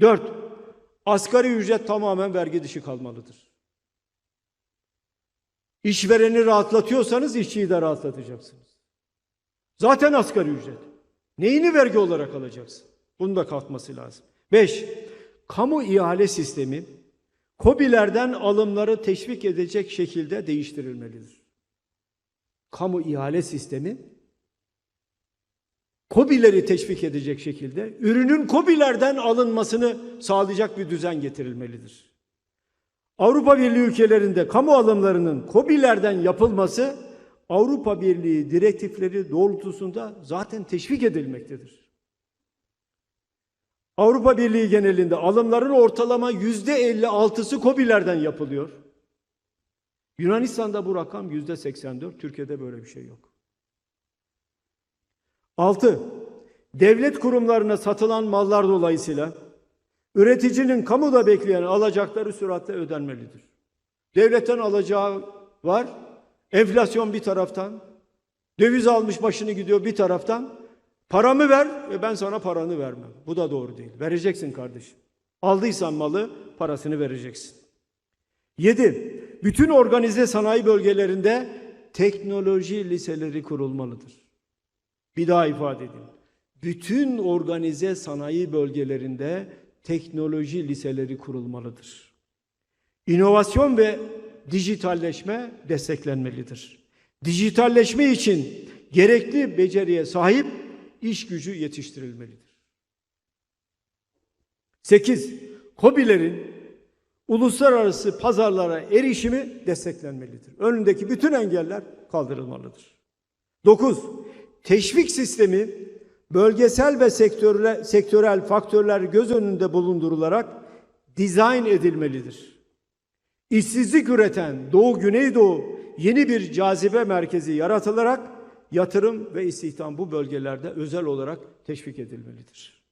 Dört, asgari ücret tamamen vergi dışı kalmalıdır. İşvereni rahatlatıyorsanız işçiyi de rahatlatacaksınız. Zaten asgari ücret. Neyini vergi olarak alacaksın? Bunun da kalkması lazım. Beş, kamu ihale sistemi KOBİ'lerden alımları teşvik edecek şekilde değiştirilmelidir. Kamu ihale sistemi KOBİ'leri teşvik edecek şekilde ürünün KOBİ'lerden alınmasını sağlayacak bir düzen getirilmelidir. Avrupa Birliği ülkelerinde kamu alımlarının KOBİ'lerden yapılması Avrupa Birliği direktifleri doğrultusunda zaten teşvik edilmektedir. Avrupa Birliği genelinde alımların ortalama yüzde 56'sı KOBİ'lerden yapılıyor. Yunanistan'da bu rakam yüzde 84, Türkiye'de böyle bir şey yok. 6. Devlet kurumlarına satılan mallar dolayısıyla üreticinin kamuda bekleyen alacakları süratle ödenmelidir. Devletten alacağı var, enflasyon bir taraftan, döviz almış başını gidiyor bir taraftan, paramı ver ve ben sana paranı vermem. Bu da doğru değil. Vereceksin kardeşim. Aldıysan malı parasını vereceksin. 7. Bütün organize sanayi bölgelerinde teknoloji liseleri kurulmalıdır. Bir daha ifade edeyim. Bütün organize sanayi bölgelerinde teknoloji liseleri kurulmalıdır. İnovasyon ve dijitalleşme desteklenmelidir. Dijitalleşme için gerekli beceriye sahip iş gücü yetiştirilmelidir. 8. KOBİ'lerin uluslararası pazarlara erişimi desteklenmelidir. Önündeki bütün engeller kaldırılmalıdır. 9. Teşvik sistemi bölgesel ve sektörel, sektörel faktörler göz önünde bulundurularak dizayn edilmelidir. İşsizlik üreten Doğu Güneydoğu yeni bir cazibe merkezi yaratılarak yatırım ve istihdam bu bölgelerde özel olarak teşvik edilmelidir.